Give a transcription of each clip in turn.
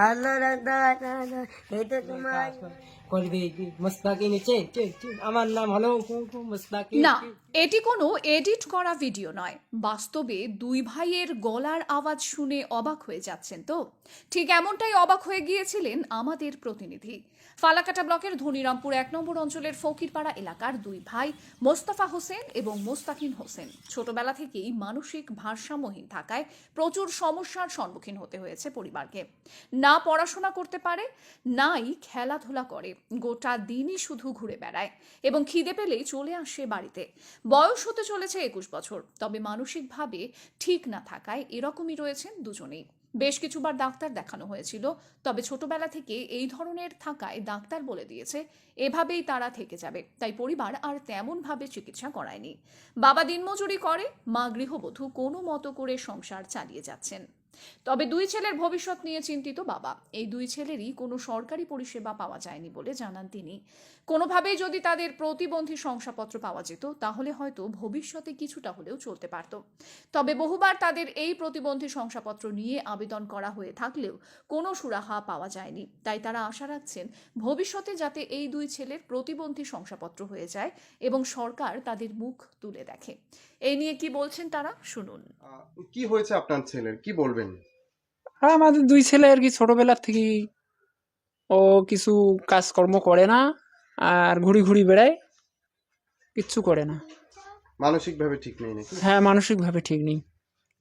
আল্লাহ এই তো তোমার না, এটি কোনো এডিট করা ভিডিও নয়। বাস্তবে দুই ভাইয়ের গলার আওয়াজ শুনে অবাক হয়ে যাচ্ছেন তো? ঠিক এমনটাই অবাক হয়ে গিয়েছিলেন আমাদের প্রতিনিধি। ফালাকাটা ব্লকের ধনিরামপুর এক নম্বর অঞ্চলের ফকিরপাড়া এলাকার দুই ভাই, মোস্তফা হোসেন এবং মোস্তাকিন হোসেন। ছোটবেলা থেকেই মানসিক ভারসাম্যহীন থাকায় প্রচুর সমস্যার সম্মুখীন হতে হয়েছে পরিবারকে। না পড়াশোনা করতে পারে, নাই খেলাধুলা করে। গোটা দিনই শুধু ঘুরে বেড়ায় এবং খিদে পেলেই চলে আসে বাড়িতে। বয়স হতে চলেছে একুশ বছর, তবে মানসিকভাবে ঠিক না থাকায় এরকমই রয়েছেন দুজনেই। বেশ কিছুবার ডাক্তার দেখানো হয়েছিল, তবে ছোটবেলা থেকে এই ধরনের থাকায় ডাক্তার বলে দিয়েছে, এভাবেই তারা থেকে যাবে, তাই পরিবার আর তেমনভাবে চিকিৎসা করায়নি। বাবা দিনমজুরি করে, মা গৃহবধূ কোনো মতো করে সংসার চালিয়ে যাচ্ছেন। তবে দুই ছেলের ভবিষ্যৎ নিয়ে চিন্তিত বাবা। এই দুই ছেলেরই কোনো সরকারি পরিষেবা পাওয়া যায়নি বলে জানান তিনি। কোনোভাবেই যদি তাদের প্রতিবন্ধী শংসাপত্র পাওয়া যেত, তাহলে হয়তো ভবিষ্যতে কিছুটা হলেও চলতে পারত। তবে বহুবার তাদের এই প্রতিবন্ধী শংসাপত্র নিয়ে আবেদন করা হয়ে থাকলেও কোনো সুরাহা পাওয়া যায়নি। তাই তারা আশা রাখছেন, ভবিষ্যতে যাতে এই দুই ছেলের প্রতিবন্ধী শংসাপত্র হয়ে যায় এবং সরকার তাদের মুখ তুলে দেখে। এই নিয়ে কি বলছেন তারা? শুনুন। কি হয়েছে আপনার ছেলের? কি বলবেন? আর আমাদের দুই ছেলে আর কি ছোটবেলার থেকেই ও কিছু কাজকর্ম করে না আর ঘুরি ঘুরি বেড়ায় কিচ্ছু করে না। মানসিক ভাবে ঠিক নেই নাকি? হ্যাঁ মানসিকভাবে ঠিক নেই।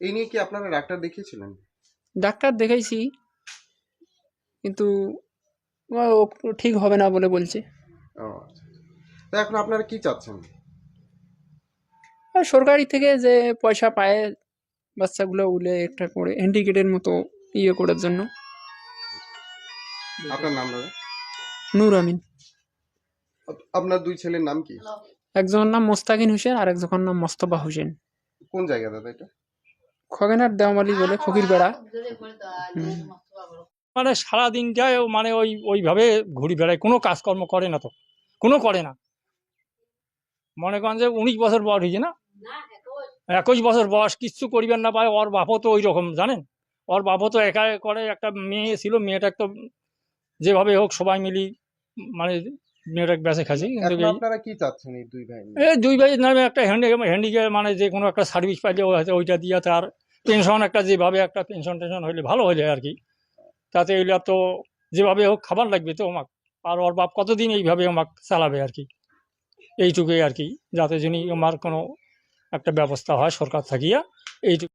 এই নিয়ে কি আপনারা ডাক্তার দেখিয়েছিলেন? ডাক্তার দেখাইছি কিন্তু ও ঠিক হবে না বলে বলছে। ও তা এখন আপনারা কি চাচ্ছেন? সরকারি থেকে যে পয়সা পায় বাচ্চাগুলো উলে একটা করে হ্যান্ডিকেটের মতো ইয়ে করার জন্য। আপনার নাম দাদা? নূর আমিন। আপনার দুই ছেলের নাম কি? একজনের নাম মোস্তাকিন হোসেন আর একজনের নাম মোস্তফা হোসেন। কোন জায়গা দাদা এটা? খগেনার দেওয়ামালি বলে ফকির বেড়া মানে সারা দিনটায় ও মানে ওই ওইভাবে ঘুরি বেড়ায় কোনো কাজকর্ম করে না তো কোনো করে না। মনে করেন যে উনিশ বছর বয়স হয়েছে না একুশ বছর বয়স কিচ্ছু করিবেন না পায় ওর বাপও তো ওই রকম জানেন? ওর বাপও তো একা করে একটা মেয়ে ছিল মেয়েটা তো যেভাবে হোক সবাই মিলি মানে মেয়েটাকে বেঁচে খাচ্ছি এই- আপনারা কি চাচ্ছেন এই দুই ভাই এই দুই ভাইয়ের নামে একটা হ্যান্ডি হ্যান্ডিক্যাপ মানে যে কোনো একটা সার্ভিস পাইলে হয়তো ওইটা দিয়ে তার পেনশন একটা যেভাবে একটা পেনশন টেনশন হইলে ভালো হইলে আর কি তাতে এগুলো তো যেভাবে হোক খাবার লাগবে তো আমাকে আর ওর বাপ কতদিন এইভাবে আমাকে চালাবে আর কি এইটুকুই আর কি যাতে যিনি আমার কোনো একটা ব্যবস্থা হয় সরকার থাকিয়া এইটুকু